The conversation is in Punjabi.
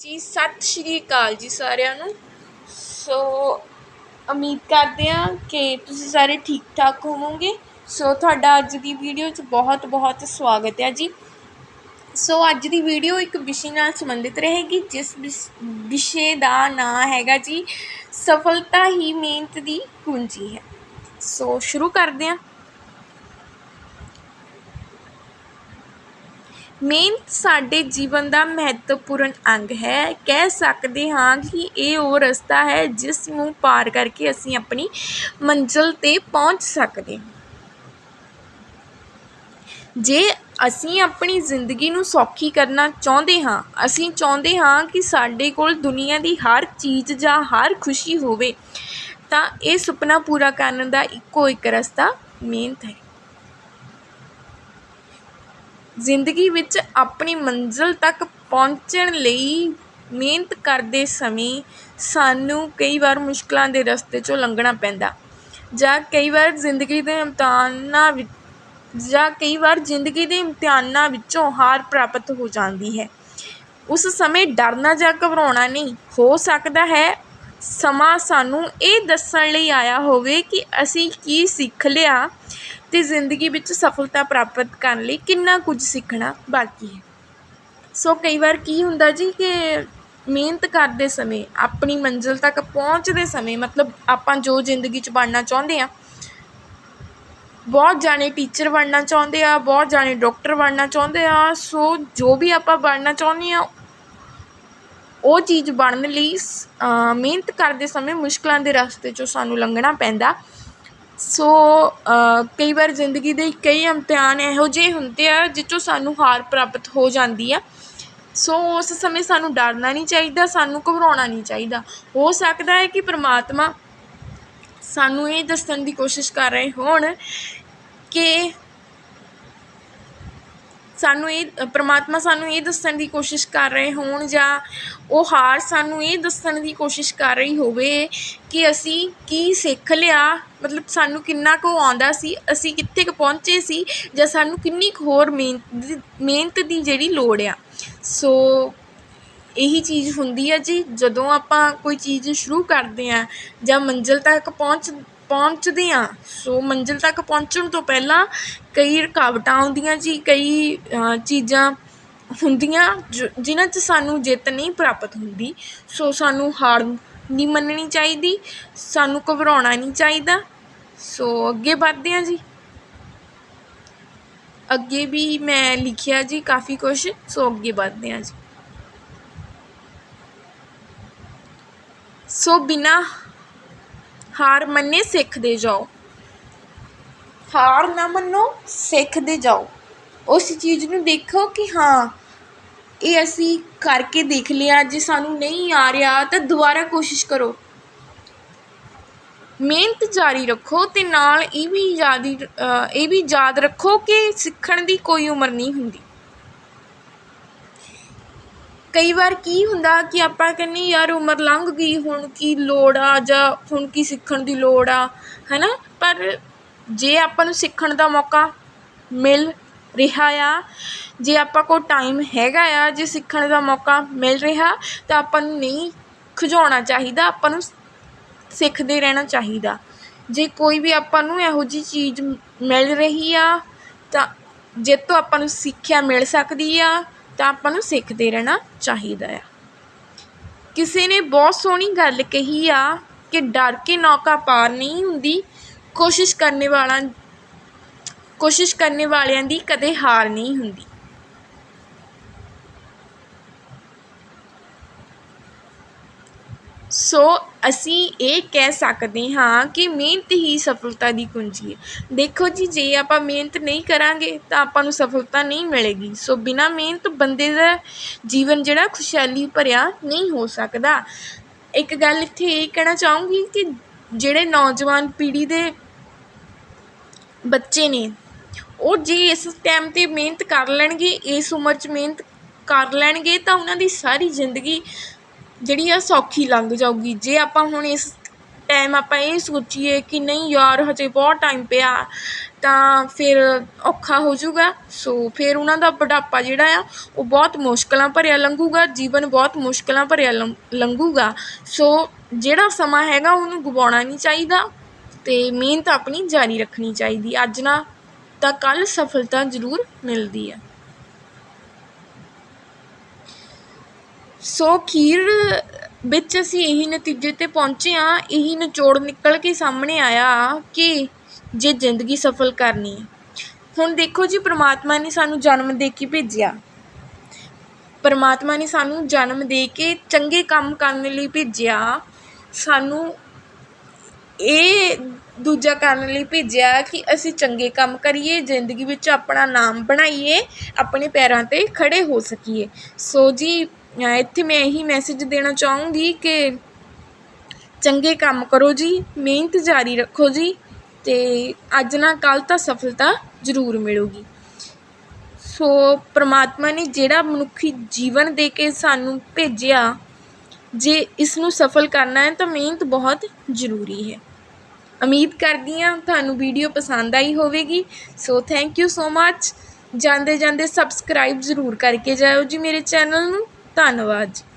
ਜੀ, ਸਤਿ ਸ਼੍ਰੀ ਅਕਾਲ ਜੀ ਸਾਰਿਆਂ ਨੂੰ। ਸੋ, ਉਮੀਦ ਕਰਦੇ ਹਾਂ ਕਿ ਤੁਸੀਂ ਸਾਰੇ ਠੀਕ ਠਾਕ ਹੋਵੋਗੇ। ਸੋ, ਤੁਹਾਡਾ ਅੱਜ ਦੀ ਵੀਡੀਓ 'ਚ ਬਹੁਤ ਬਹੁਤ ਸਵਾਗਤ ਹੈ ਜੀ। ਸੋ, ਅੱਜ ਦੀ ਵੀਡੀਓ ਇੱਕ ਵਿਸ਼ੇ ਨਾਲ ਸੰਬੰਧਿਤ ਰਹੇਗੀ, ਜਿਸ ਵਿਸ- ਵਿਸ਼ੇ ਦਾ ਨਾਂ ਹੈਗਾ ਜੀ, ਸਫਲਤਾ ਹੀ ਮਿਹਨਤ ਦੀ ਕੁੰਜੀ ਹੈ। ਸੋ, ਸ਼ੁਰੂ ਕਰਦੇ ਹਾਂ। ਮਿਹਨਤ ਸਾਡੇ ਜੀਵਨ ਦਾ ਮਹੱਤਵਪੂਰਨ ਅੰਗ ਹੈ। ਕਹਿ ਸਕਦੇ ਹਾਂ ਕਿ ਇਹ ਉਹ ਰਸਤਾ ਹੈ ਜਿਸ ਨੂੰ ਪਾਰ ਕਰਕੇ ਅਸੀਂ ਆਪਣੀ ਮੰਜ਼ਿਲ 'ਤੇ ਪਹੁੰਚ ਸਕਦੇ ਹਾਂ। ਜੇ ਅਸੀਂ ਆਪਣੀ ਜ਼ਿੰਦਗੀ ਨੂੰ ਸੌਖੀ ਕਰਨਾ ਚਾਹੁੰਦੇ ਹਾਂ, ਅਸੀਂ ਚਾਹੁੰਦੇ ਹਾਂ ਕਿ ਸਾਡੇ ਕੋਲ ਦੁਨੀਆ ਦੀ ਹਰ ਚੀਜ਼ ਜਾਂ ਹਰ ਖੁਸ਼ੀ ਹੋਵੇ, ਤਾਂ ਇਹ ਸੁਪਨਾ ਪੂਰਾ ਕਰਨ ਦਾ ਇੱਕੋ ਇੱਕ ਰਸਤਾ ਮਿਹਨਤ ਹੈ। ਜ਼ਿੰਦਗੀ ਵਿੱਚ ਆਪਣੀ ਮੰਜ਼ਿਲ ਤੱਕ ਪਹੁੰਚਣ ਲਈ ਮਿਹਨਤ ਕਰਦੇ ਸਮੇਂ ਸਾਨੂੰ ਕਈ ਵਾਰ ਮੁਸ਼ਕਿਲਾਂ ਦੇ ਰਸਤੇ 'ਚੋਂ ਲੰਘਣਾ ਪੈਂਦਾ। ਜਾਂ ਕਈ ਵਾਰ ਜ਼ਿੰਦਗੀ ਦੇ ਇਮਤਿਹਾਨਾਂ ਵਿੱਚ ਜਾਂ ਕਈ ਵਾਰ ਜ਼ਿੰਦਗੀ ਦੇ ਇਮਤਿਹਾਨਾਂ ਵਿੱਚੋਂ ਹਾਰ ਪ੍ਰਾਪਤ ਹੋ ਜਾਂਦੀ ਹੈ। ਉਸ ਸਮੇਂ ਡਰਨਾ ਜਾਂ ਘਬਰਾਉਣਾ ਨਹੀਂ, ਹੋ ਸਕਦਾ ਹੈ ਸਮਾਂ ਸਾਨੂੰ ਇਹ ਦੱਸਣ ਲਈ ਆਇਆ ਹੋਵੇ ਕਿ ਅਸੀਂ ਕੀ ਸਿੱਖ ਲਿਆ ਅਤੇ ਜ਼ਿੰਦਗੀ ਵਿੱਚ ਸਫਲਤਾ ਪ੍ਰਾਪਤ ਕਰਨ ਲਈ ਕਿੰਨਾ ਕੁਝ ਸਿੱਖਣਾ ਬਾਕੀ ਹੈ। ਸੋ ਕਈ ਵਾਰ ਕੀ ਹੁੰਦਾ ਜੀ ਕਿ ਮਿਹਨਤ ਕਰਦੇ ਸਮੇਂ, ਆਪਣੀ ਮੰਜ਼ਿਲ ਤੱਕ ਪਹੁੰਚਦੇ ਸਮੇਂ, ਮਤਲਬ ਆਪਾਂ ਜੋ ਜ਼ਿੰਦਗੀ 'ਚ ਬਣਨਾ ਚਾਹੁੰਦੇ ਹਾਂ, ਬਹੁਤ ਜਾਣੇ ਟੀਚਰ ਬਣਨਾ ਚਾਹੁੰਦੇ ਆ, ਬਹੁਤ ਜਾਣੇ ਡਾਕਟਰ ਬਣਨਾ ਚਾਹੁੰਦੇ ਆ, ਸੋ ਜੋ ਵੀ ਆਪਾਂ ਬਣਨਾ ਚਾਹੁੰਦੇ ਆ ਉਹ ਚੀਜ਼ ਬਣਨ ਲਈ ਸ- ਮਿਹਨਤ ਕਰਦੇ ਸਮੇਂ ਮੁਸ਼ਕਲਾਂ ਦੇ ਰਸਤੇ 'ਚੋਂ ਸਾਨੂੰ ਲੰਘਣਾ ਪੈਂਦਾ। ਸੋ ਕਈ ਵਾਰ ਜ਼ਿੰਦਗੀ ਦੇ ਕਈ ਇਮਤਿਹਾਨ ਇਹੋ ਜਿਹੇ ਹੁੰਦੇ ਆ ਜਿਸ 'ਚੋਂ ਸਾਨੂੰ ਹਾਰ ਪ੍ਰਾਪਤ ਹੋ ਜਾਂਦੀ ਆ। ਸੋ, ਉਸ ਸਮੇਂ ਸਾਨੂੰ ਡਰਨਾ ਨਹੀਂ ਚਾਹੀਦਾ, ਸਾਨੂੰ ਘਬਰਾਉਣਾ ਨਹੀਂ ਚਾਹੀਦਾ। ਹੋ ਸਕਦਾ ਹੈ ਕਿ ਪਰਮਾਤਮਾ ਸਾਨੂੰ ਇਹ ਦੱਸਣ ਦੀ ਕੋਸ਼ਿਸ਼ ਕਰ ਰਹੇ ਹੋਣ ਕਿ ਸਾਨੂੰ ਇਹ, ਪਰਮਾਤਮਾ ਸਾਨੂੰ ਇਹ ਦੱਸਣ ਦੀ ਕੋਸ਼ਿਸ਼ ਕਰ ਰਹੇ ਹੋਣ ਜਾਂ ਉਹ ਹਾਰ ਸਾਨੂੰ ਇਹ ਦੱਸਣ ਦੀ ਕੋਸ਼ਿਸ਼ ਕਰ ਰਹੀ ਹੋਵੇ ਕਿ ਅਸੀਂ ਕੀ ਸਿੱਖ ਲਿਆ, ਮਤਲਬ ਸਾਨੂੰ ਕਿੰਨਾ ਕੁ ਆਉਂਦਾ ਸੀ, ਅਸੀਂ ਕਿੱਥੇ ਕੁ ਪਹੁੰਚੇ ਸੀ ਜਾਂ ਸਾਨੂੰ ਕਿੰਨੀ ਕੁ ਹੋਰ ਮਿਹਨਤ ਮਿਹਨਤ ਦੀ ਜਿਹੜੀ ਲੋੜ ਆ। ਸੋ ਇਹੀ ਚੀਜ਼ ਹੁੰਦੀ ਹੈ ਜੀ, ਜਦੋਂ ਆਪਾਂ ਕੋਈ ਚੀਜ਼ ਸ਼ੁਰੂ ਕਰਦੇ ਹਾਂ ਜਾਂ ਮੰਜ਼ਿਲ ਤੱਕ ਪਹੁੰਚ ਪਹੁੰਚਦੇ ਹਾਂ ਸੋ ਮੰਜ਼ਿਲ ਤੱਕ ਪਹੁੰਚਣ ਤੋਂ ਪਹਿਲਾਂ ਕਈ ਰੁਕਾਵਟਾਂ ਆਉਂਦੀਆਂ ਜੀ, ਕਈ ਚੀਜ਼ਾਂ ਹੁੰਦੀਆਂ ਜ- ਜਿਨ੍ਹਾਂ 'ਚ ਸਾਨੂੰ ਜਿੱਤ ਨਹੀਂ ਪ੍ਰਾਪਤ ਹੁੰਦੀ। ਸੋ ਸਾਨੂੰ ਹਾਰ ਨਹੀਂ ਮੰਨਣੀ ਚਾਹੀਦੀ, ਸਾਨੂੰ ਘਬਰਾਉਣਾ ਨਹੀਂ ਚਾਹੀਦਾ। ਸੋ ਅੱਗੇ ਵੱਧਦੇ ਹਾਂ ਜੀ। ਅੱਗੇ ਵੀ ਮੈਂ ਲਿਖਿਆ ਜੀ ਕਾਫੀ ਕੁਛ, ਸੋ ਅੱਗੇ ਵੱਧਦੇ ਹਾਂ ਜੀ। ਸੋ ਬਿਨਾਂ ਹਾਰ ਮੰਨੇ ਸਿੱਖਦੇ ਜਾਓ। ਹਾਰ ਨਾ ਮੰਨੋ ਸਿੱਖਦੇ ਜਾਓ। ਉਸ ਚੀਜ਼ ਨੂੰ ਦੇਖੋ ਕਿ ਹਾਂ, ਇਹ ਅਸੀਂ ਕਰਕੇ ਦੇਖ ਲਿਆ, ਜੇ ਸਾਨੂੰ ਨਹੀਂ ਆ ਰਿਹਾ ਤਾਂ ਦੁਬਾਰਾ ਕੋਸ਼ਿਸ਼ ਕਰੋ। ਮਿਹਨਤ ਜਾਰੀ ਰੱਖੋ ਤੇ ਨਾਲ ਇਹ ਵੀ ਯਾਦ ਇਹ ਵੀ ਯਾਦ ਰੱਖੋ ਕਿ ਸਿੱਖਣ ਦੀ ਕੋਈ ਉਮਰ ਨਹੀਂ ਹੁੰਦੀ। ਕਈ ਵਾਰ ਕੀ ਹੁੰਦਾ ਕਿ ਆਪਾਂ ਕਹਿੰਦੇ ਯਾਰ ਉਮਰ ਲੰਘ ਗਈ, ਹੁਣ ਕੀ ਲੋੜ ਆ ਜਾਂ ਹੁਣ ਕੀ ਸਿੱਖਣ ਦੀ ਲੋੜ ਆ ਹੈ ਨਾ ਪਰ ਜੇ ਆਪਾਂ ਨੂੰ ਸਿੱਖਣ ਦਾ ਮੌਕਾ ਮਿਲ ਰਿਹਾ ਆ, ਜੇ ਆਪਾਂ ਕੋਲ ਟਾਈਮ ਹੈਗਾ ਆ, ਜੇ ਸਿੱਖਣ ਦਾ ਮੌਕਾ ਮਿਲ ਰਿਹਾ, ਤਾਂ ਆਪਾਂ ਨੂੰ ਨਹੀਂ ਖਿਝਾਉਣਾ ਚਾਹੀਦਾ, ਆਪਾਂ ਨੂੰ ਸਿੱਖਦੇ ਰਹਿਣਾ ਚਾਹੀਦਾ। ਜੇ ਕੋਈ ਵੀ ਆਪਾਂ ਨੂੰ ਇਹੋ ਜਿਹੀ ਚੀਜ਼ ਮਿਲ ਰਹੀ ਆ, ਤਾਂ ਜਿਹ ਤੋਂ ਆਪਾਂ ਨੂੰ ਸਿੱਖਿਆ ਮਿਲ ਸਕਦੀ ਆ ਤਾਂ ਆਪਾਂ ਨੂੰ ਸਿੱਖਦੇ ਰਹਿਣਾ ਚਾਹੀਦਾ ਆ। ਕਿਸੇ ਨੇ ਬਹੁਤ ਸੋਹਣੀ ਗੱਲ ਕਹੀ ਆ ਕਿ ਡਰ ਕੇ ਨੌਕਾ ਪਾਰ ਨਹੀਂ ਹੁੰਦੀ, ਕੋਸ਼ਿਸ਼ ਕਰਨੇ ਵਾਲਾ, ਕੋਸ਼ਿਸ਼ ਕਰਨੇ ਵਾਲਿਆਂ ਦੀ ਕਦੇ ਹਾਰ ਨਹੀਂ ਹੁੰਦੀ। ਸੋ ਅਸੀਂ ਇਹ ਕਹਿ ਸਕਦੇ ਹਾਂ ਕਿ ਮਿਹਨਤ ਹੀ ਸਫਲਤਾ ਦੀ ਕੁੰਜੀ ਹੈ। ਦੇਖੋ ਜੀ, ਜੇ ਆਪਾਂ ਮਿਹਨਤ ਨਹੀਂ ਕਰਾਂਗੇ, ਤਾਂ ਆਪਾਂ ਨੂੰ ਸਫਲਤਾ ਨਹੀਂ ਮਿਲੇਗੀ। ਸੋ ਬਿਨਾਂ ਮਿਹਨਤ ਬੰਦੇ ਦਾ ਜੀਵਨ ਜਿਹੜਾ ਖੁਸ਼ਹਾਲੀ ਭਰਿਆ ਨਹੀਂ ਹੋ ਸਕਦਾ। ਇੱਕ ਗੱਲ ਇੱਥੇ ਇਹ ਕਹਿਣਾ ਚਾਹੂੰਗੀ ਕਿ ਜਿਹੜੇ ਨੌਜਵਾਨ ਪੀੜ੍ਹੀ ਦੇ ਬੱਚੇ ਨੇ, ਉਹ ਜੇ ਇਸ ਟਾਈਮ 'ਤੇ ਮਿਹਨਤ ਕਰ ਲੈਣਗੇ, ਇਸ ਉਮਰ 'ਚ ਮਿਹਨਤ ਕਰ ਲੈਣਗੇ, ਤਾਂ ਉਹਨਾਂ ਦੀ ਸਾਰੀ ਜ਼ਿੰਦਗੀ ਜਿਹੜੀ ਆ ਸੌਖੀ ਲੰਘ ਜਾਊਗੀ। ਜੇ ਆਪਾਂ ਹੁਣ ਇਸ ਟਾਈਮ ਆਪਾਂ ਇਹ ਸੋਚੀਏ ਕਿ ਨਹੀਂ ਯਾਰ, ਹਜੇ ਬਹੁਤ ਟਾਈਮ ਪਿਆ, ਤਾਂ ਫਿਰ ਔਖਾ ਹੋ ਜਾਊਗਾ। ਸੋ ਫਿਰ ਉਹਨਾਂ ਦਾ ਬੁਢਾਪਾ ਜਿਹੜਾ ਆ, ਉਹ ਬਹੁਤ ਮੁਸ਼ਕਲਾਂ ਭਰਿਆ ਲੰਘੂਗਾ, ਜੀਵਨ ਬਹੁਤ ਮੁਸ਼ਕਲਾਂ ਭਰਿਆ ਲੰ, ਲੰਘੂਗਾ। ਸੋ ਜਿਹੜਾ ਸਮਾਂ ਹੈਗਾ, ਉਹਨੂੰ ਗਵਾਉਣਾ ਨਹੀਂ ਚਾਹੀਦਾ ਅਤੇ ਮਿਹਨਤ ਆਪਣੀ ਜਾਰੀ ਰੱਖਣੀ ਚਾਹੀਦੀ। ਅੱਜ ਨਾ ਤਾਂ ਕੱਲ੍ਹ ਸਫਲਤਾ ਜ਼ਰੂਰ ਮਿਲਦੀ ਹੈ ਸੋ ਅਖੀਰ ਵਿੱਚ ਅਸੀਂ ਇਹੀ ਨਤੀਜੇ 'ਤੇ ਪਹੁੰਚੇ ਹਾਂ। ਇਹੀ ਨਿਚੋੜ ਨਿਕਲ ਕੇ ਸਾਹਮਣੇ ਆਇਆ ਕਿ ਜੇ ਜ਼ਿੰਦਗੀ ਸਫਲ ਕਰਨੀ ਹੈ। ਹੁਣ ਦੇਖੋ ਜੀ, ਪ੍ਰਮਾਤਮਾ ਨੇ ਸਾਨੂੰ ਜਨਮ ਦੇ ਕੇ ਭੇਜਿਆ। ਪਰਮਾਤਮਾ ਨੇ ਸਾਨੂੰ ਜਨਮ ਦੇ ਕੇ ਚੰਗੇ ਕੰਮ ਕਰਨ ਲਈ ਭੇਜਿਆ। ਸਾਨੂੰ ਇਹ ਦੂਜਾ ਕਰਨ ਲਈ ਭੇਜਿਆ ਕਿ ਅਸੀਂ ਚੰਗੇ ਕੰਮ ਕਰੀਏ, ਜ਼ਿੰਦਗੀ ਵਿੱਚ ਆਪਣਾ ਨਾਮ ਬਣਾਈਏ, ਆਪਣੇ ਪੈਰਾਂ 'ਤੇ ਖੜ੍ਹੇ ਹੋ ਸਕੀਏ। ਸੋ ਜੀ ਇੱਥੇ ਮੈਂ ਇਹੀ ਮੈਸੇਜ ਦੇਣਾ ਚਾਹੂੰਗੀ ਕਿ ਚੰਗੇ ਕੰਮ ਕਰੋ ਜੀ, ਮਿਹਨਤ ਜਾਰੀ ਰੱਖੋ ਜੀ ਅਤੇ ਅੱਜ ਨਾ ਕੱਲ੍ਹ ਤਾਂ ਸਫਲਤਾ ਜ਼ਰੂਰ ਮਿਲੂਗੀ। ਸੋ ਪ੍ਰਮਾਤਮਾ ਨੇ ਜਿਹੜਾ ਮਨੁੱਖੀ ਜੀਵਨ ਦੇ ਕੇ ਸਾਨੂੰ ਭੇਜਿਆ, ਜੇ ਇਸ ਨੂੰ ਸਫਲ ਕਰਨਾ ਹੈ ਤਾਂ ਮਿਹਨਤ ਬਹੁਤ ਜ਼ਰੂਰੀ ਹੈ। ਉਮੀਦ ਕਰਦੀ ਹਾਂ ਤੁਹਾਨੂੰ ਵੀਡੀਓ ਪਸੰਦ ਆਈ ਹੋਵੇਗੀ। ਸੋ ਥੈਂਕ ਯੂ ਸੋ ਮੱਚ ਜਾਂਦੇ ਜਾਂਦੇ ਸਬਸਕ੍ਰਾਈਬ ਜ਼ਰੂਰ ਕਰਕੇ ਜਾਇਓ ਜੀ ਮੇਰੇ ਚੈਨਲ ਨੂੰ। ਧੰਨਵਾਦ ਜੀ।